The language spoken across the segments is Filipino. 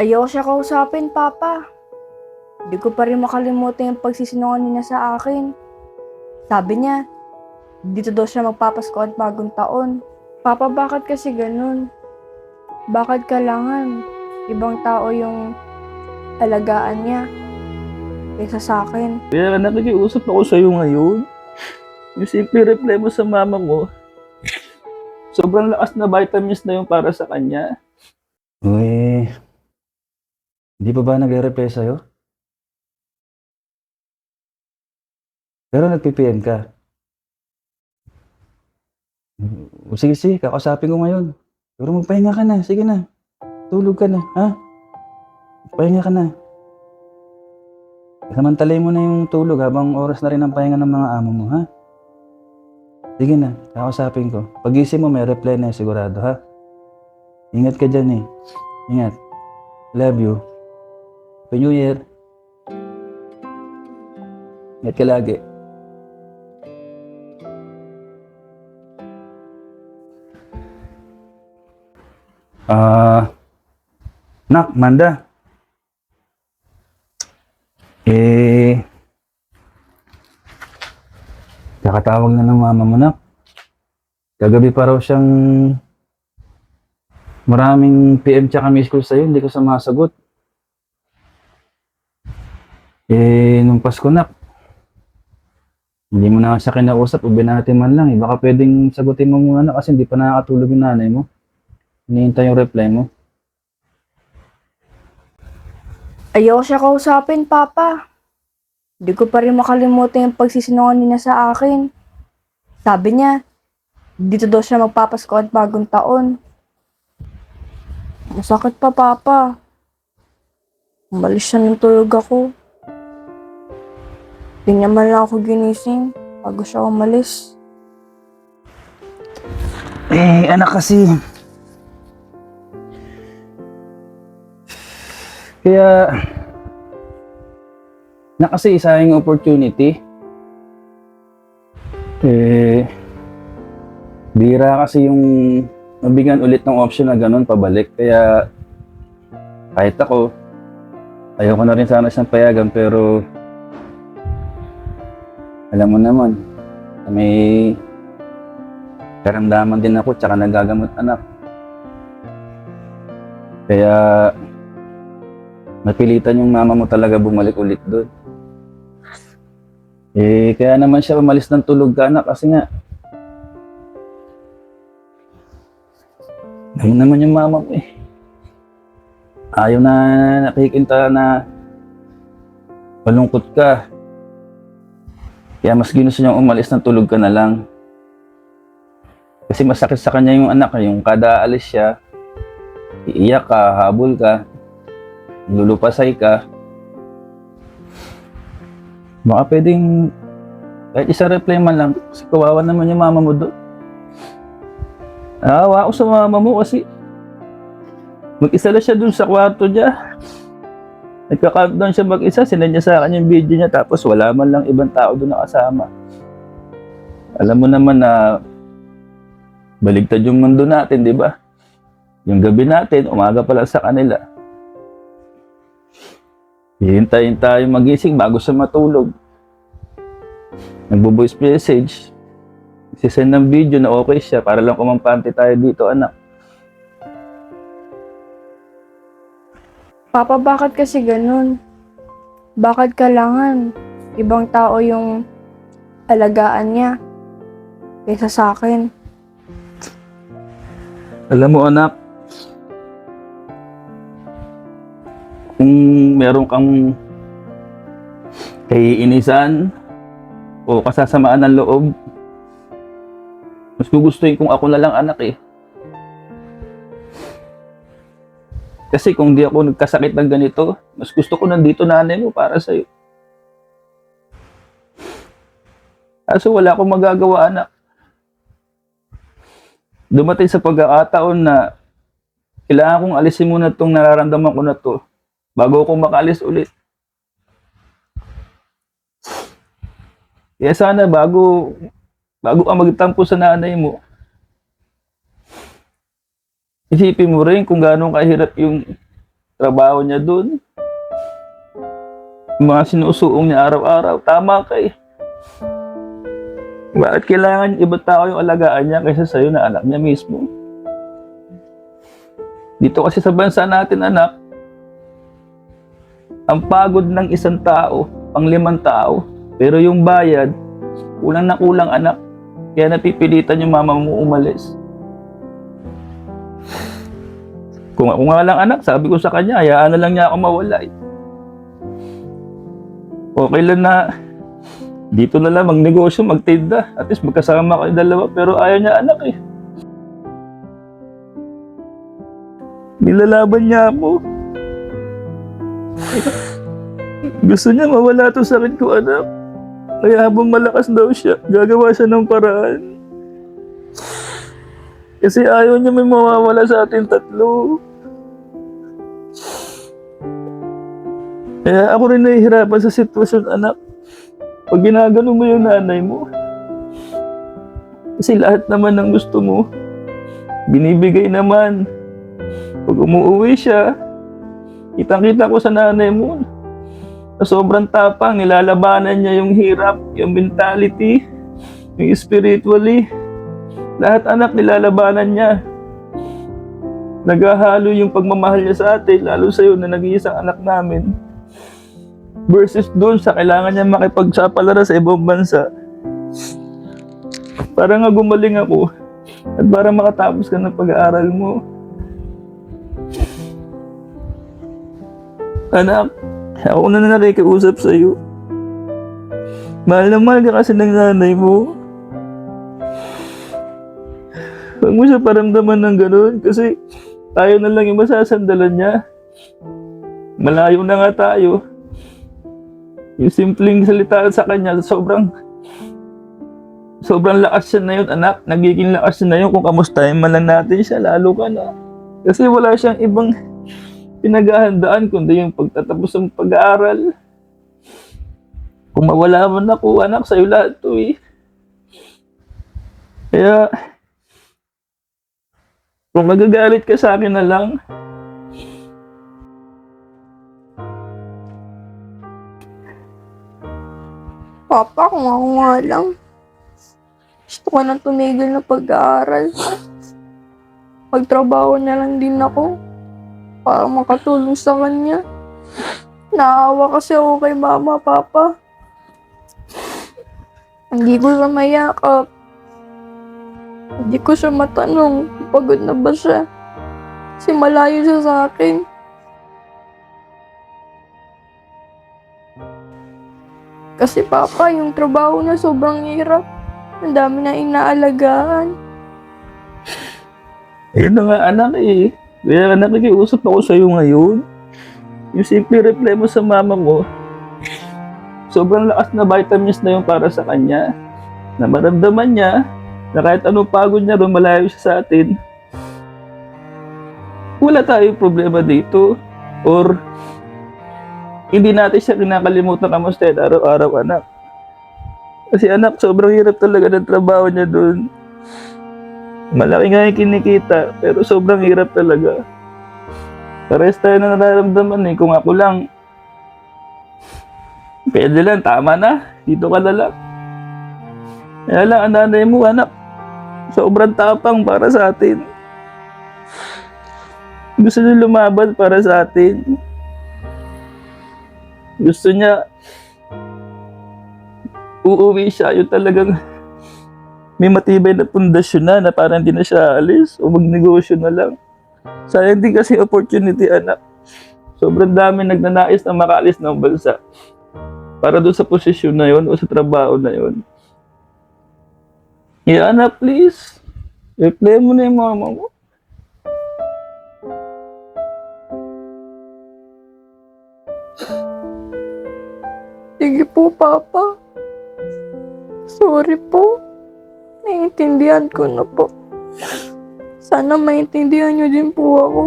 Ayaw siya kausapin, Papa. Hindi ko pa rin makalimutan yung pagsisinungaling niya sa akin. Sabi niya, dito daw siya magpapasko at bagong taon. Papa, bakit kasi ganun? Bakit kailangan ibang tao yung alagaan niya kaysa sa akin? Kaya nakikiusap ako sa'yo ngayon. Yung simple reply mo sa mama mo, sobrang lakas na vitamins na yung para sa kanya. Uy, hindi pa ba nagre-reply sa'yo? Pero nag-PPM ka. O sige, sige, kakausapin ko ngayon. Pero magpahinga ka na, sige na. Tulog ka na, ha? Pahinga ka na. Samantalay mo na yung tulog habang oras na rin ang pahinga ng mga amo mo, ha? Sige na, kakausapin ko. Pagising mo, may reply na sigurado, ha? Ingat ka dyan eh. Ingat. Love you. Happy New Year. Ingat ka lagi. Ah, nak, Manda. Eh, kakatawag na ng mama mo, nak. Kagabi pa raw siyang maraming PM tsaka miss call sa'yo, hindi ko sumasagot. Eh, nung Pasko na, hindi mo na siya kinausap, ubi natin man lang. Eh. Baka pwedeng sagutin mo muna na kasi hindi pa nakakatulog yung nanay mo. Hinihintay yung reply mo. Ayaw siya kausapin, Papa. Hindi ko pa rin makalimutan yung pagsisinungaling niya sa akin. Sabi niya, dito daw siya magpapasko at bagong taon. Masakit pa, Papa. Umalis siya ng tulog ako. Hindi niya man lang ako ginising bago siya umalis. Eh, anak kasi. Kaya, na kasi isa yung opportunity. Eh, bira kasi yung mabigyan ulit ng option na ganun pabalik. Kaya, kahit ako, ayoko na rin sana siyang payagan pero alam mo naman, may karamdaman din ako tsaka nagagamot anak. Kaya napilitan yung mama mo talaga bumalik ulit doon. Eh, kaya naman siya umalis ng tulog ka anak kasi nga mo naman yung mama mo eh. Ayaw na nakikinta na malungkot ka. Kaya mas ginusto niyang umalis ng tulog ka na lang. Kasi masakit sa kanya yung anak, yung kada alis siya, iiyak ka, habol ka, lulupasay ka. Baka pwedeng kahit isa reply man lang, kasi kawawa naman yung mama mo doon. Naawa ako sa mama mo kasi mag-isa lang siya doon sa kwarto niya. Nagka-countdown siya mag-isa, sinend niya sa akin yung video niya tapos wala man lang ibang tao doon nakasama. Alam mo naman na baligtad yung mundo natin, di ba? Yung gabi natin, umaga pa lang sa kanila. Hihintayin tayo magising bago siya matulog. Nagbo-voice message. Sisend ng video na okay siya para lang kumampante tayo dito, anak. Papa, bakit kasi ganun? Bakit kailangan ibang tao yung alagaan niya kaysa sa akin? Alam mo anak, kung meron kang kaiinisan o kasasamaan ng loob, mas gugustuhin kung ako na lang anak eh. Kasi kung di ako nagkasakit ng ganito, mas gusto ko nandito nanay mo para sa'yo. Kaso wala akong magagawa anak. Dumating sa pagkakataon na kailangan kong alisin muna itong nararamdaman ko na to bago ako makaalis ulit. Kaya sana bago bago ka magtampo sa nanay mo, isipin mo rin kung gaano kahirap yung trabaho niya. Yung mga sinusuong niya araw-araw. Tama ka eh. Bakit kailangan iba tao yung alagaan niya kaysa sa'yo na anak niya mismo? Dito kasi sa bansa natin, anak, ang pagod ng isang tao, pang limang tao, pero yung bayad, kulang na kulang anak. Kaya napipilitan yung mama mo umalis. Kung ako nga lang anak, sabi ko sa kanya, hayaan na lang niya ako mawala. eh. Okay lang na dito na lang magnegosyo, magtinda. At least magkasama kayo dalawa. Pero ayaw niya anak eh. Nilalaban niya ako. Gusto niya mawala to sakit ko anak. Kaya habang malakas daw siya, gagawa siya ng paraan. Kasi ayaw niya may mawawala sa ating tatlo. Kaya ako rin nahihirapan sa sitwasyon, anak. Pag ginagano mo yung nanay mo. Kasi lahat naman ng gusto mo, binibigay naman. Pag umuwi siya, kitang-kita ko sa nanay mo, na sobrang tapang, nilalabanan niya yung hirap, yung mentality, yung spiritually. Lahat anak nilalabanan niya. Naghahalo yung pagmamahal niya sa atin, lalo sa'yo na nag-iisang anak namin. Versus doon sa kailangan niya makipagsapalaro sa ibang bansa. Para nga gumaling ako at para makatapos ka ng pag-aaral mo. Anak, ako na na nakikiusap sa'yo. Mahal na mahal ka kasi ng nanay mo. Huwag mo siya paramdaman ng ganun kasi tayo na lang yung masasandalan niya. Malayo na nga tayo. Yung simpleng salita sa kanya, sobrang sobrang lakas siya na yun, anak. Nagiging lakas siya na yun kung kamustahin man lang natin siya, lalo ka na. Kasi wala siyang ibang pinaghahandaan kundi yung pagtatapos ng pag-aaral. Kung mawala man ako, anak, sa'yo lahat to eh. Kaya, kung magagalit ka sa akin na lang, Papa, kung ako nga lang. Gusto ko nang tumigil na pag-aaral. Magtrabaho na lang din ako. Para makatulong sa kanya. Naawa kasi ako kay mama, papa. Hindi ko siya mayakap. Hindi ko siya matanong pagod na ba siya. Kasi malayo siya sa akin. Kasi papa, yung trabaho niya sobrang hirap. Ang dami na inaalagaan. Ayun na nga anak eh. Kaya nakikiusap ako sa'yo ngayon. Yung simple reply mo sa mama mo, sobrang lakas na vitamins na yung para sa kanya. Na maramdaman niya na kahit anong pagod niya ron malayo siya sa atin, wala tayong problema dito. Or hindi natin siya kinakalimutan kamusta araw-araw anak. Kasi anak, sobrang hirap talaga ng trabaho niya doon. Malaki nga yung kinikita, pero sobrang hirap talaga. Pares tayo na nararamdaman eh. Kung ako lang, pwede lang, tama na. Dito ka na lang. Kaya lang, ang nanay mo, anak, sobrang tapang para sa atin. Gusto niya lumaban para sa atin. Gusto niya, uuwi siya, yung talagang may matibay na pundasyon na na parang hindi na siya alis o magnegosyo na lang. Sayang din kasi opportunity, anak. Sobrang dami nagnanais na makaalis ng bansa para doon sa posisyon na yon o sa trabaho na yon. Yeah, anak, please. Reply mo na yung mama mo. Sige po, Papa. Sorry po. Naiintindihan ko na po. Sana maintindihan niyo din po ako.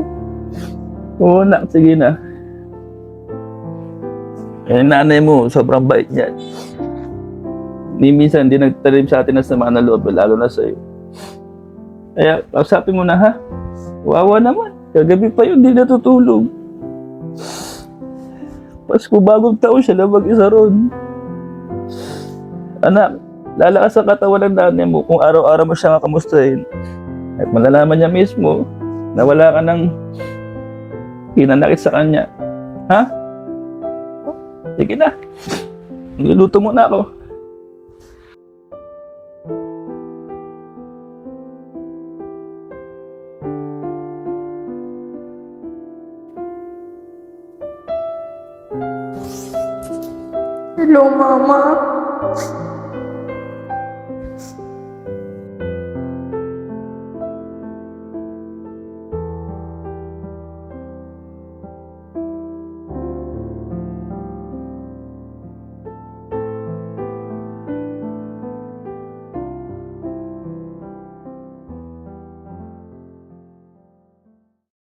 Oo, anak. Sige na. Eh, nanay mo, sobrang bait niya. Ni minsan, hindi nagtalim sa atin ng sama na loob, lalo na sa'yo. Kaya, kausapin mo na ha. Wawa naman. Kagabi pa yun, hindi natutulog. Pasko bagong taon siya lang mag-isa ron. Anak, lalakas ang katawan ng nanay mo kung araw-araw mo siya kakamustahin. At malalaman niya mismo na wala ka ng pinanakit sa kanya. Ha? Sige na. Niluluto mo na ako. Hello, Mama.